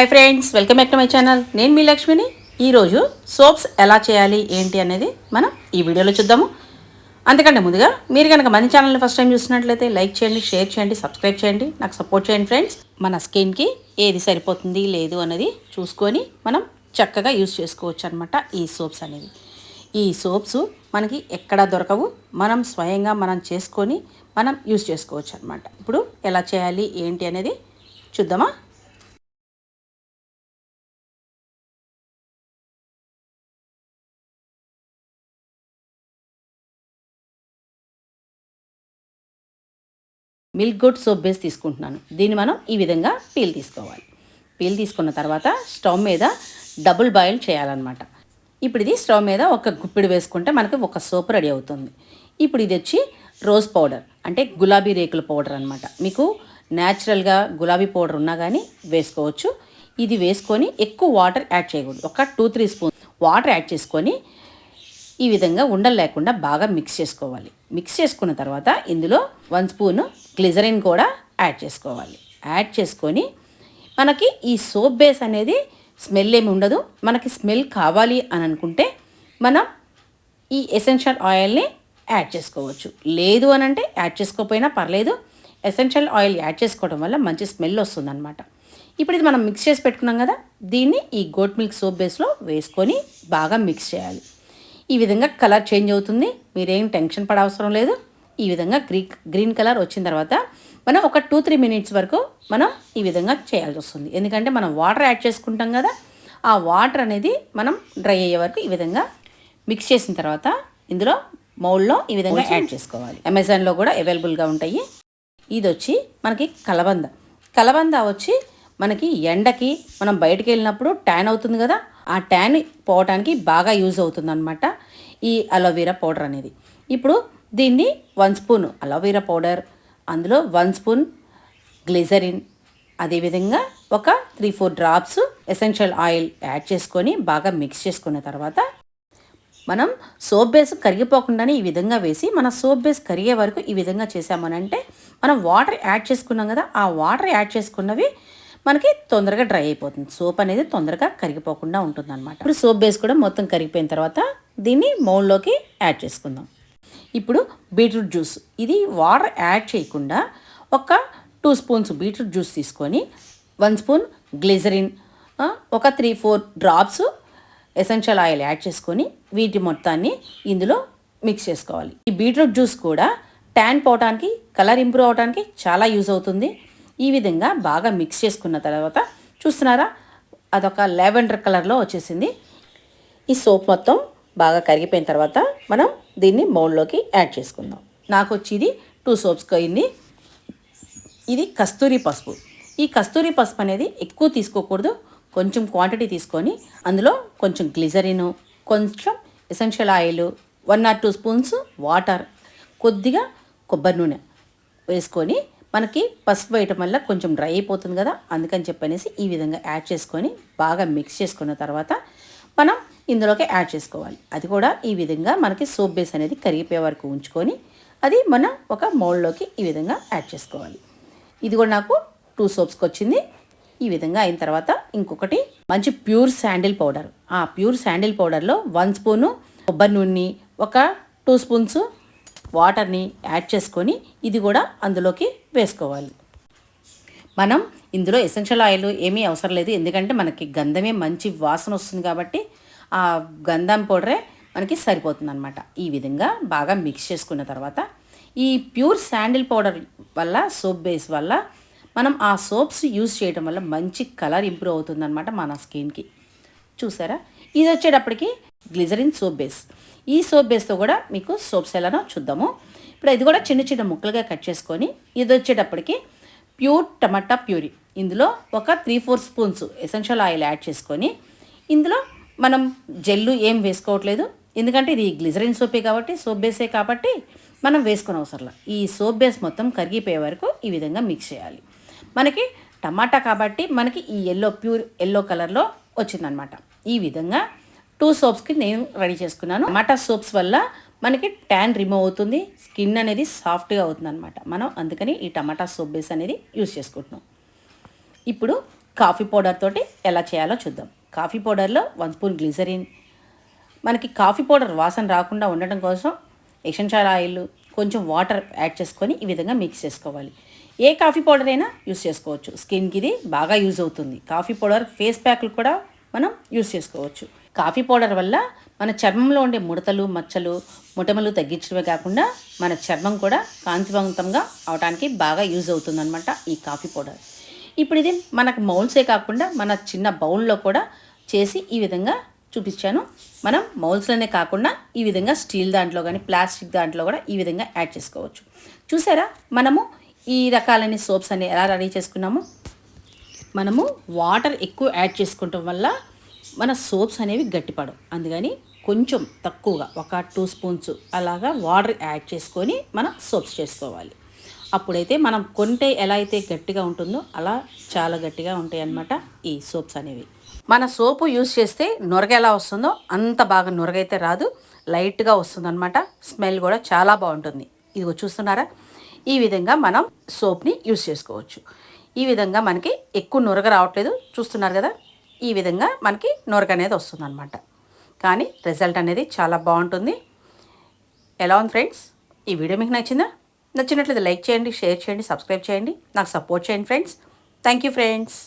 Hi friends welcome back to my channel నేను మీ లక్ష్మిని. ఈరోజు సోప్స్ ఎలా చేయాలి ఏంటి అనేది మనం ఈ వీడియోలో చూద్దాము. అంతకంటే ముందుగా మీరు కనుక మన ఛానల్ని ఫస్ట్ టైం చూసినట్లయితే లైక్ చేయండి షేర్ చేయండి సబ్స్క్రైబ్ చేయండి నాకు సపోర్ట్ చేయండి ఫ్రెండ్స్ మన స్కిన్కి ఏది సరిపోతుంది లేదు అనేది చూసుకొని మనం చక్కగా యూస్ చేసుకోవచ్చు అనమాట ఈ సోప్స్ అనేవి. ఈ సోప్స్ మనకి ఎక్కడా దొరకవు మనం స్వయంగా మనం చేసుకొని మనం యూస్ చేసుకోవచ్చు అనమాట ఇప్పుడు ఎలా చేయాలి ఏంటి అనేది చూద్దామా? మిల్క్ గుడ్ సోప్ బేస్ తీసుకుంటున్నాను. దీన్ని మనం ఈ విధంగా పీల్ తీసుకోవాలి. పీల్ తీసుకున్న తర్వాత స్టవ్ మీద డబుల్ బాయిల్ చేయాలన్నమాట. ఇప్పుడు ఇది స్టవ్ మీద ఒక గుప్పిడి వేసుకుంటే మనకి ఒక సోప్ రెడీ అవుతుంది. ఇప్పుడు ఇది వచ్చి రోజ్ పౌడర్ అంటే గులాబీ రేకుల పౌడర్ అనమాట మీకు న్యాచురల్గా గులాబీ పౌడర్ ఉన్నా కానీ వేసుకోవచ్చు. ఇది వేసుకొని ఎక్కువ వాటర్ యాడ్ చేయకూడదు. ఒక two three spoon water add చేసుకొని ఈ విధంగా ఉండలు లేకుండా బాగా మిక్స్ చేసుకోవాలి. మిక్స్ చేసుకున్న తర్వాత ఇందులో వన్ స్పూన్ గ్లిజరిన్ కూడా యాడ్ చేసుకోవాలి. యాడ్ చేసుకొని మనకి ఈ సోప్ బేస్ అనేది స్మెల్ ఏమి ఉండదు. మనకి స్మెల్ కావాలి అని అనుకుంటే మనం ఈ ఎసెన్షియల్ ఆయిల్ని యాడ్ చేసుకోవచ్చు. లేదు అని అంటే యాడ్ చేసుకోకపోయినా పర్లేదు. ఎసెన్షియల్ ఆయిల్ యాడ్ చేసుకోవడం వల్ల మంచి స్మెల్ వస్తుందన్నమాట. ఇప్పుడు ఇది మనం మిక్స్ చేసి పెట్టుకున్నాం కదా దీన్ని ఈ గోట్ మిల్క్ సోప్ బేస్లో వేసుకొని బాగా మిక్స్ చేయాలి. ఈ విధంగా కలర్ చేంజ్ అవుతుంది. మీరేం టెన్షన్ పడవసరం లేదు. ఈ విధంగా గ్రీ గ్రీన్ కలర్ వచ్చిన తర్వాత మనం ఒక టూ త్రీ మినిట్స్ వరకు మనం ఈ విధంగా చేయాల్సి వస్తుంది. ఎందుకంటే మనం వాటర్ యాడ్ చేసుకుంటాం కదా ఆ వాటర్ అనేది మనం డ్రై అయ్యే వరకు ఈ విధంగా మిక్స్ చేసిన తర్వాత ఇందులో మౌల్డ్లో ఈ విధంగా యాడ్ చేసుకోవాలి. అమెజాన్లో కూడా అవైలబుల్గా ఉంటాయి. ఇది వచ్చి మనకి కలబంద. కలబంద వచ్చి మనకి ఎండకి మనం బయటికి వెళ్ళినప్పుడు ట్యాన్ అవుతుంది కదా ఆ ట్యాన్ పోవటానికి బాగా యూజ్ అవుతుందన్నమాట. ఈ అలోవెరా పౌడర్ అనేది. ఇప్పుడు దీన్ని one spoon aloe vera powder అందులో వన్ స్పూన్ గ్లిజరిన్ అదేవిధంగా ఒక three four drops essential oil add చేసుకొని బాగా మిక్స్ చేసుకున్న తర్వాత మనం సోప్ బేస్ కరిగిపోకుండానే ఈ విధంగా వేసి మన సోప్ బేస్ కరిగే వరకు ఈ విధంగా చేసామనంటే మనం వాటర్ యాడ్ చేసుకున్నాం కదా ఆ వాటర్ యాడ్ చేసుకున్నవి మనకి తొందరగా డ్రై అయిపోతుంది. సోప్ అనేది తొందరగా కరిగిపోకుండా ఉంటుంది అనమాట ఇప్పుడు సోప్ బేస్ కూడా మొత్తం కరిగిపోయిన తర్వాత దీన్ని మౌన్లోకి యాడ్ చేసుకుందాం. ఇప్పుడు బీట్రూట్ జ్యూస్. ఇది వాటర్ యాడ్ చేయకుండా ఒక టూ స్పూన్స్ బీట్రూట్ జ్యూస్ తీసుకొని వన్ స్పూన్ గ్లిజరిన్ ఒక three four drops essential oil add చేసుకొని వీటి మొత్తాన్ని ఇందులో మిక్స్ చేసుకోవాలి. ఈ బీట్రూట్ జ్యూస్ కూడా ట్యాన్ పోవడానికి కలర్ ఇంప్రూవ్ అవడానికి చాలా యూజ్ అవుతుంది. ఈ విధంగా బాగా మిక్స్ చేసుకున్న తర్వాత చూస్తున్నారా? అదొక లెవెండర్ కలర్లో వచ్చేసింది. ఈ సోప్ మొత్తం బాగా కరిగిపోయిన తర్వాత మనం దీన్ని మౌల్డ్లోకి యాడ్ చేసుకుందాం. నాకు వచ్చి ఇది టూ సోప్స్ అయింది ఇది కస్తూరి పసుపు. ఈ కస్తూరి పసుపు అనేది ఎక్కువ తీసుకోకూడదు. కొంచెం క్వాంటిటీ తీసుకొని అందులో కొంచెం గ్లిజరిను కొంచెం essential oil one or two spoons water కొద్దిగా కొబ్బరి నూనె వేసుకొని మనకి పసుపు వేయటం వల్ల కొంచెం డ్రై అయిపోతుంది కదా అందుకని చెప్పనేసి ఈ విధంగా యాడ్ చేసుకొని బాగా మిక్స్ చేసుకున్న తర్వాత మనం ఇందులోకి యాడ్ చేసుకోవాలి. అది కూడా ఈ విధంగా మనకి సోప్ బేస్ అనేది కరిగిపోయే వరకు ఉంచుకొని అది మనం ఒక మౌల్డ్లోకి ఈ విధంగా యాడ్ చేసుకోవాలి. ఇది కూడా నాకు టూ సోప్స్కి వచ్చింది. ఈ విధంగా అయిన తర్వాత ఇంకొకటి మంచి ప్యూర్ శాండిల్ పౌడర్ ఆ ప్యూర్ శాండిల్ పౌడర్లో వన్ స్పూను కొబ్బరి నూనె ఒక టూ స్పూన్స్ వాటర్ని యాడ్ చేసుకొని ఇది కూడా అందులోకి వేసుకోవాలి. మనం ఇందులో ఎసెన్షియల్ ఆయిల్ ఏమీ అవసరం లేదు. ఎందుకంటే మనకి గంధమే మంచి వాసన వస్తుంది కాబట్టి ఆ గంధం పౌడరే మనకి సరిపోతుంది అనమాట ఈ విధంగా బాగా మిక్స్ చేసుకున్న తర్వాత ఈ ప్యూర్ శాండిల్ పౌడర్ వల్ల సోప్ బేస్ వల్ల మనం ఆ సోప్స్ యూజ్ చేయడం వల్ల మంచి కలర్ ఇంప్రూవ్ అవుతుందన్నమాట మన స్కిన్కి. చూసారా? ఇది వచ్చేటప్పటికి గ్లిజరిన్ సోప్ బేస్. ఈ సోప్ బేస్తో కూడా మీకు సోప్స్ ఎలానో చూద్దాము. ఇప్పుడు ఇది కూడా చిన్న చిన్న ముక్కలుగా కట్ చేసుకొని ఇది వచ్చేటప్పటికి ప్యూర్ టమాటా ప్యూరీ. ఇందులో ఒక three four spoons essential oil add చేసుకొని ఇందులో మనం జెల్లు ఏం వేసుకోవట్లేదు. ఎందుకంటే ఇది గ్లిజరిన్ సోపే కాబట్టి సోప్ బేసే కాబట్టి మనం వేసుకుని అవసరంలా ఈ సోప్ బేస్ మొత్తం కరిగిపోయే వరకు ఈ విధంగా మిక్స్ చేయాలి. మనకి టమాటా కాబట్టి మనకి ఈ ఎల్లో ప్యూర్ ఎల్లో కలర్లో వచ్చిందనమాట ఈ విధంగా టూ సోప్స్కి నేను రెడీ చేసుకున్నాను. టమాటా సోప్స్ వల్ల మనకి ట్యాన్ రిమూవ్ అవుతుంది. స్కిన్ అనేది సాఫ్ట్గా అవుతుంది అనమాట మనం అందుకని ఈ టమాటా సోప్ బేస్ అనేది యూస్ చేసుకుంటున్నాం. ఇప్పుడు కాఫీ పౌడర్ తోటి ఎలా చేయాలో చూద్దాం. కాఫీ పౌడర్లో వన్ స్పూన్ గ్లిజరిన్ మనకి కాఫీ పౌడర్ వాసన రాకుండా ఉండటం కోసం ఎసెన్షియల్ ఆయిల్ కొంచెం వాటర్ యాడ్ చేసుకొని ఈ విధంగా మిక్స్ చేసుకోవాలి. ఏ కాఫీ పౌడర్ అయినా యూస్ చేసుకోవచ్చు. స్కిన్కి ఇది బాగా యూజ్ అవుతుంది. కాఫీ పౌడర్ ఫేస్ ప్యాక్లు కూడా మనం యూస్ చేసుకోవచ్చు. కాఫీ పౌడర్ వల్ల మన చర్మంలో ఉండే ముడతలు మచ్చలు ముటమలు తగ్గించడమే కాకుండా మన చర్మం కూడా కాంతివంతంగా అవడానికి బాగా యూజ్ అవుతుందన్నమాట ఈ కాఫీ పౌడర్. ఇప్పుడు ఇది మనకు మౌల్సే కాకుండా మన చిన్న బౌల్లో కూడా చేసి ఈ విధంగా చూపించాను. మనం మౌల్స్లోనే కాకుండా ఈ విధంగా స్టీల్ దాంట్లో కానీ ప్లాస్టిక్ దాంట్లో కూడా ఈ విధంగా యాడ్ చేసుకోవచ్చు. చూసారా? మనము ఈ రకాలని సోప్స్ అన్ని ఎలా రెడీ చేసుకున్నాము? మనము వాటర్ ఎక్కువ యాడ్ చేసుకోవటం వల్ల మన సోప్స్ అనేవి గట్టిపడవు. అందుకని కొంచెం తక్కువగా ఒక టూ స్పూన్స్ అలాగా వాటర్ యాడ్ చేసుకొని మనం సోప్స్ చేసుకోవాలి. అప్పుడైతే మనం కొంటే ఎలా అయితే గట్టిగా ఉంటుందో అలా చాలా గట్టిగా ఉంటాయి అన్నమాట ఈ సోప్స్ అనేవి. మన సోపు యూస్ చేస్తే నొరగ ఎలా వస్తుందో అంత బాగా నొరగైతే రాదు. లైట్గా వస్తుందన్నమాట. స్మెల్ కూడా చాలా బాగుంటుంది. ఇదిగో చూస్తున్నారా? ఈ విధంగా మనం సోప్ని యూస్ చేసుకోవచ్చు. ఈ విధంగా మనకి ఎక్కువ నొరగ రావట్లేదు. చూస్తున్నారు కదా? ఈ విధంగా మనకి నొరగ అనేది వస్తుందన్నమాట. కానీ రిజల్ట్ అనేది చాలా బాగుంటుంది. ఎలా ఉంది ఫ్రెండ్స్? ఈ వీడియో మీకు నచ్చిందా? నచ్చినట్లయితే లైక్ చేయండి షేర్ చేయండి సబ్స్క్రైబ్ చేయండి. నాకు సపోర్ట్ చేయండి ఫ్రెండ్స్. Thank you friends.